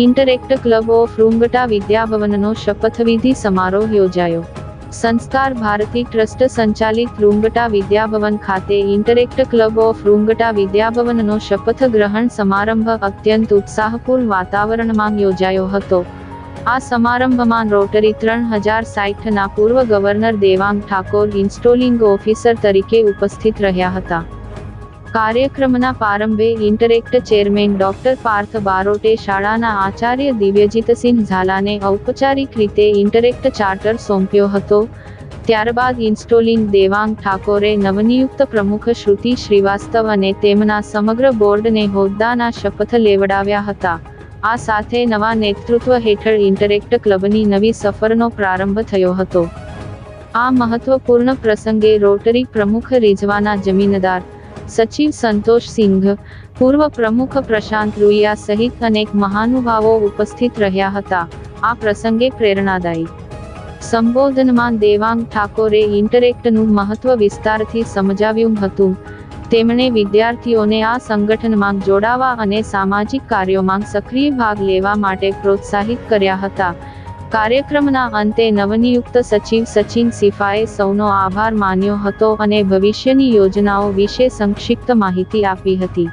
Interact club of Rungta વિદ્યાભવનનો શપથવિધિ સમારોહ યોજાયો. સંસ્કાર ભારતી ટ્રસ્ટ સંચાલિત રૂંગટા વિદ્યાભવન ખાતે ઇન્ટરેક્ટ ક્લબ ઓફ રૂંગટા વિદ્યાભવનનો શપથ ગ્રહણ સમારંભ અત્યંત ઉત્સાહપૂર્ણ વાતાવરણમાં યોજાયો હતો. આ સમારંભમાં રોટરી ત્રણ હજાર સાઠના પૂર્વ governor Devang Thakor installing officer તરીકે ઉપસ્થિત રહ્યા હતા. કાર્યક્રમના પ્રારંભે ઇન્ટરેક્ટ ચેરમેન ડોક્ટર પાર્થ બારોટે શાળાના આચાર્ય દિવ્યજીતસિંહ ઝાલાને ઔપચારિક રીતે ઇન્ટરેક્ટ ચાર્ટર સોંપ્યો હતો. ત્યારબાદ ઇન્સ્ટોલિંગ દેવાંગ ઠાકોરે નવનિયુક્ત પ્રમુખ શ્રુતિ શ્રીવાસ્તવ અને તેમના સમગ્ર બોર્ડને હોદ્દાના શપથ લેવડાવ્યા હતા. આ સાથે નવા નેતૃત્વ હેઠળ ઇન્ટરેક્ટ ક્લબની નવી સફરનો પ્રારંભ થયો હતો. આ મહત્વપૂર્ણ પ્રસંગે રોટરી પ્રમુખ રિઝવાના જમીનદાર સચિવ સંતોષ સિંઘ, પૂર્વ પ્રમુખ પ્રશાંત રૂયા સહિત અનેક મહાનુભાવો ઉપસ્થિત રહ્યા હતા. આ પ્રસંગે પ્રેરણાદાયી. સંબોધનમાં દેવાંગ ઠાકોરે ઇન્ટરેક્ટનું મહત્વ વિસ્તારથી સમજાવ્યું હતું. તેમણે વિદ્યાર્થીઓને આ સંગઠનમાં જોડાવા અને સામાજિક કાર્યોમાં સક્રિય ભાગ લેવા માટે પ્રોત્સાહિત કર્યા હતા. કાર્યક્રમના અંતે નવનિયુક્ત સચિવ સચિન સિફાએ સૌનો આભાર માન્યો હતો અને ભવિષ્યની યોજનાઓ વિશે સંક્ષિપ્ત માહિતી આપી હતી.